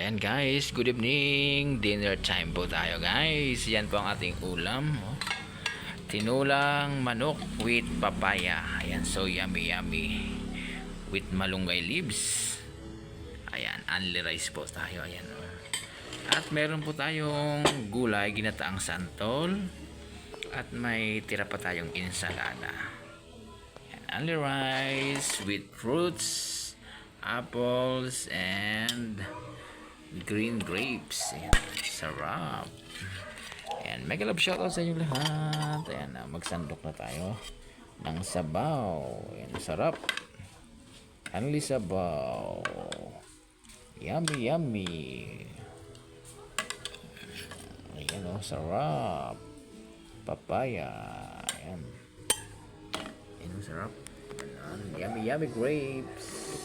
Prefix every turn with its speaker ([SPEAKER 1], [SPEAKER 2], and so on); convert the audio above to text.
[SPEAKER 1] Ayan guys, good evening. Dinner time po tayo guys. Yan po ang ating ulam. oh. Tinulang manok with papaya. Ayan, so yummy yummy. With malunggay leaves. Ayan, only rice po tayo. Ayan. oh. At meron po tayong gulay, ginataang santol. At may tira pa tayong insalada. Ayan, only rice with fruits, apples, and green grapes. Ayan, sarap. Ayan, mega love shoutout sa inyo lahat. Ayan, ah, magsandok na tayo ng sabaw. Ayan, sarap. Only sabaw. Yummy, yummy. Ayan, oh, sarap. Papaya. Ayan. Ayan, oh, sarap. Ayan, yummy, yummy grapes.